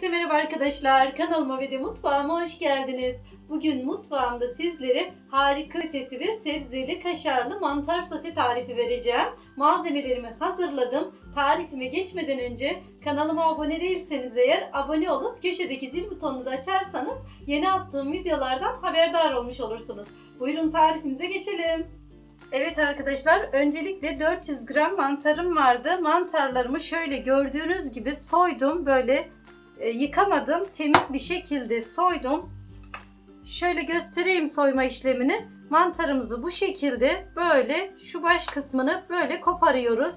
Herkese merhaba arkadaşlar. Kanalıma ve de mutfağıma hoş geldiniz. Bugün mutfağımda sizlere harika ötesi bir sebzeli kaşarlı mantar sote tarifi vereceğim. Malzemelerimi hazırladım. Tarifime geçmeden önce kanalıma abone değilseniz eğer abone olup köşedeki zil butonunu da açarsanız yeni attığım videolardan haberdar olmuş olursunuz. Buyurun tarifimize geçelim. Evet arkadaşlar öncelikle 400 gram mantarım vardı. Mantarlarımı şöyle gördüğünüz gibi soydum böyle e, yıkamadım temiz bir şekilde soydum. Şöyle göstereyim soyma işlemini. Mantarımızı bu şekilde böyle şu baş kısmını böyle koparıyoruz.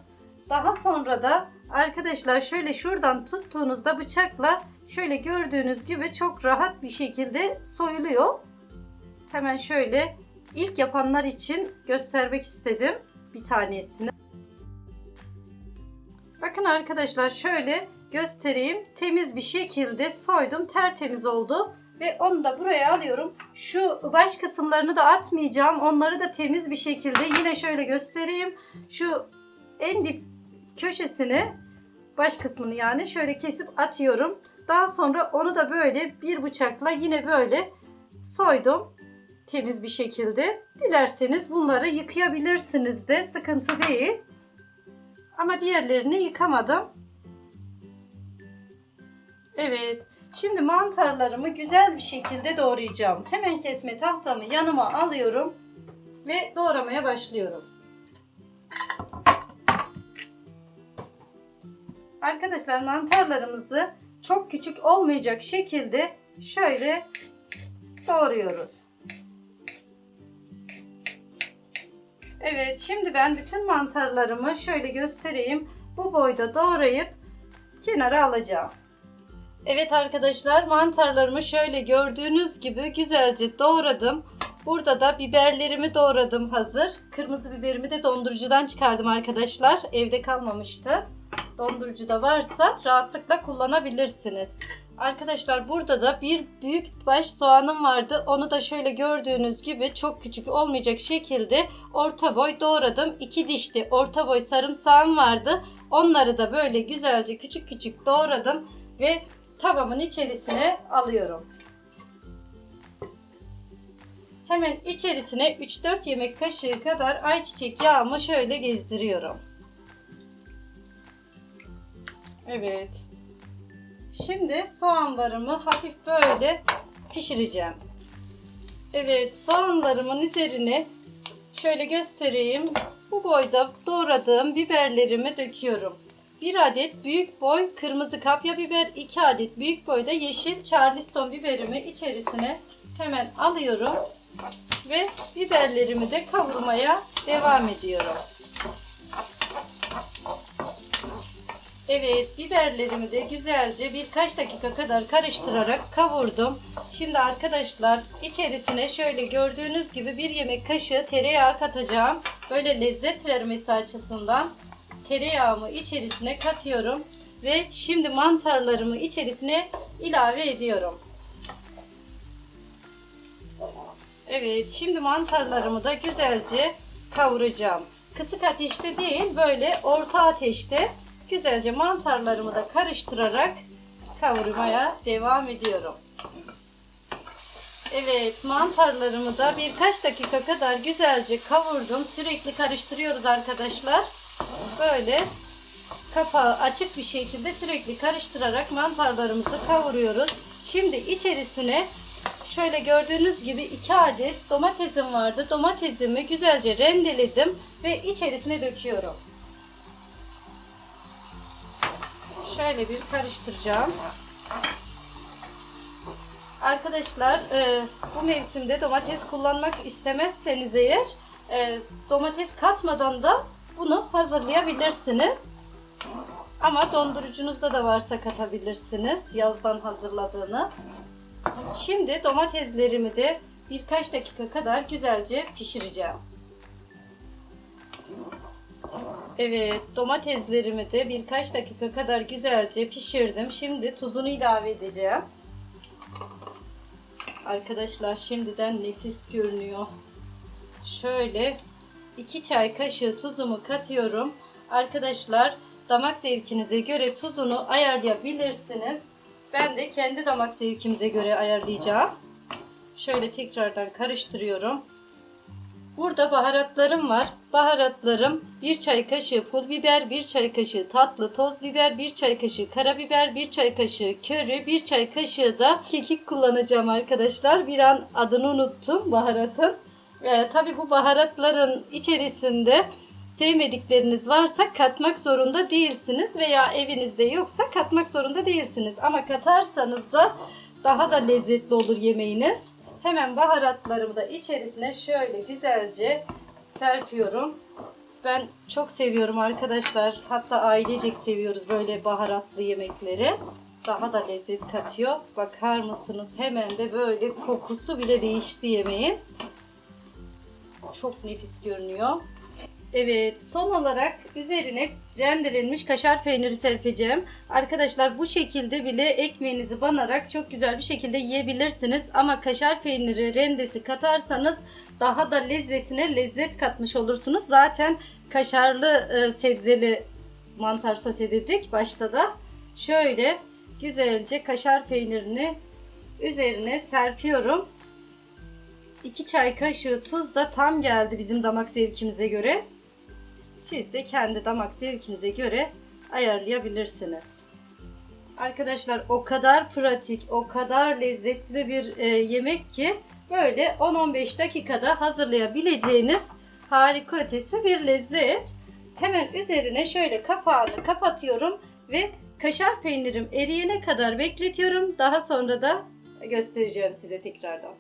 Daha sonra da arkadaşlar şöyle şuradan tuttuğunuzda bıçakla şöyle gördüğünüz gibi çok rahat bir şekilde soyuluyor. Hemen şöyle ilk yapanlar için göstermek istedim bir tanesini. Bakın arkadaşlar şöyle göstereyim. Temiz bir şekilde soydum. Tertemiz oldu. Ve onu da buraya alıyorum. Şu baş kısımlarını da atmayacağım. Onları da temiz bir şekilde yine şöyle göstereyim. Şu en dip köşesini baş kısmını yani şöyle kesip atıyorum. Daha sonra onu da böyle bir bıçakla yine böyle soydum. Temiz bir şekilde. Dilerseniz bunları yıkayabilirsiniz de sıkıntı değil. Ama diğerlerini yıkamadım. Evet. Şimdi mantarlarımı güzel bir şekilde doğrayacağım. Hemen kesme tahtamı yanıma alıyorum ve doğramaya başlıyorum. Arkadaşlar mantarlarımızı çok küçük olmayacak şekilde şöyle doğruyoruz. Evet şimdi ben bütün mantarlarımı şöyle göstereyim. Bu boyda doğrayıp kenara alacağım. Evet arkadaşlar mantarlarımı şöyle gördüğünüz gibi güzelce doğradım. Burada da biberlerimi doğradım hazır. Kırmızı biberimi de dondurucudan çıkardım arkadaşlar. Evde kalmamıştı. Dondurucuda varsa rahatlıkla kullanabilirsiniz. Arkadaşlar burada da bir büyük baş soğanım vardı. Onu da şöyle gördüğünüz gibi çok küçük olmayacak şekilde orta boy doğradım. İki dişli orta boy sarımsağım vardı. Onları da böyle güzelce küçük küçük doğradım ve tavamın içerisine alıyorum. Hemen içerisine 3-4 yemek kaşığı kadar ayçiçek yağımı şöyle gezdiriyorum. Evet. Şimdi soğanlarımı hafif böyle pişireceğim. Evet soğanlarımın üzerine şöyle göstereyim. Bu boyda doğradığım biberlerimi döküyorum. 1 adet büyük boy kırmızı kapya biber, 2 adet büyük boyda yeşil charleston biberimi içerisine hemen alıyorum ve biberlerimi de kavurmaya devam ediyorum. Evet biberlerimi de güzelce birkaç dakika kadar karıştırarak kavurdum. Şimdi arkadaşlar içerisine şöyle gördüğünüz gibi bir yemek kaşığı tereyağı katacağım. Böyle lezzet vermesi açısından tereyağımı içerisine katıyorum. Ve şimdi mantarlarımı içerisine ilave ediyorum. Evet şimdi mantarlarımı da güzelce kavuracağım. Kısık ateşte değil böyle orta ateşte güzelce mantarlarımı da karıştırarak kavurmaya devam ediyorum. Evet mantarlarımı da birkaç dakika kadar güzelce kavurdum. Sürekli karıştırıyoruz arkadaşlar. Böyle kapağı açık bir şekilde sürekli karıştırarak mantarlarımızı kavuruyoruz. Şimdi içerisine şöyle gördüğünüz gibi 2 adet domatesim vardı. Domatesimi güzelce rendeledim ve içerisine döküyorum. Şöyle bir karıştıracağım. Arkadaşlar e, bu mevsimde domates kullanmak istemezseniz eğer e, domates katmadan da bunu hazırlayabilirsiniz. Ama dondurucunuzda da varsa katabilirsiniz. Yazdan hazırladığınız. Şimdi domateslerimi de birkaç dakika kadar güzelce pişireceğim. Evet domateslerimi de birkaç dakika kadar güzelce pişirdim. Şimdi tuzunu ilave edeceğim. Arkadaşlar şimdiden nefis görünüyor. Şöyle 2 çay kaşığı tuzumu katıyorum. Arkadaşlar damak zevkinize göre tuzunu ayarlayabilirsiniz. Ben de kendi damak zevkimize göre ayarlayacağım. Şöyle tekrardan karıştırıyorum. Burada baharatlarım var. Baharatlarım 1 çay kaşığı pul biber, 1 çay kaşığı tatlı toz biber, 1 çay kaşığı karabiber, 1 çay kaşığı köri, 1 çay kaşığı da kekik kullanacağım arkadaşlar. Bir an adını unuttum baharatın. Ee, tabii bu baharatların içerisinde sevmedikleriniz varsa katmak zorunda değilsiniz veya evinizde yoksa katmak zorunda değilsiniz. Ama katarsanız da daha da lezzetli olur yemeğiniz. Hemen baharatlarımı da içerisine şöyle güzelce serpiyorum. Ben çok seviyorum arkadaşlar. Hatta ailecek seviyoruz böyle baharatlı yemekleri. Daha da lezzet katıyor. Bakar mısınız? Hemen de böyle kokusu bile değişti yemeğin. Çok nefis görünüyor. Evet, son olarak üzerine rendelenmiş kaşar peyniri serpeceğim. Arkadaşlar bu şekilde bile ekmeğinizi banarak çok güzel bir şekilde yiyebilirsiniz. Ama kaşar peyniri rendesi katarsanız daha da lezzetine lezzet katmış olursunuz. Zaten kaşarlı e, sebzeli mantar soteledik başta da. Şöyle güzelce kaşar peynirini üzerine serpiyorum. 2 çay kaşığı tuz da tam geldi bizim damak zevkimize göre. Siz de kendi damak zevkinize göre ayarlayabilirsiniz. Arkadaşlar o kadar pratik, o kadar lezzetli bir e, yemek ki böyle 10-15 dakikada hazırlayabileceğiniz harika ötesi bir lezzet. Hemen üzerine şöyle kapağını kapatıyorum ve kaşar peynirim eriyene kadar bekletiyorum. Daha sonra da göstereceğim size tekrardan.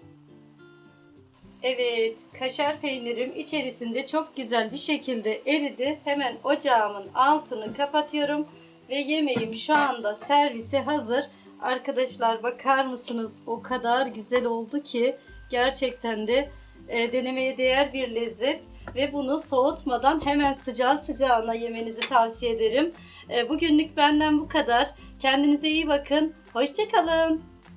Evet, kaşar peynirim içerisinde çok güzel bir şekilde eridi. Hemen ocağımın altını kapatıyorum ve yemeğim şu anda servise hazır. Arkadaşlar bakar mısınız? O kadar güzel oldu ki gerçekten de e, denemeye değer bir lezzet ve bunu soğutmadan hemen sıcağı sıcağına yemenizi tavsiye ederim. E, bugünlük benden bu kadar. Kendinize iyi bakın. Hoşçakalın.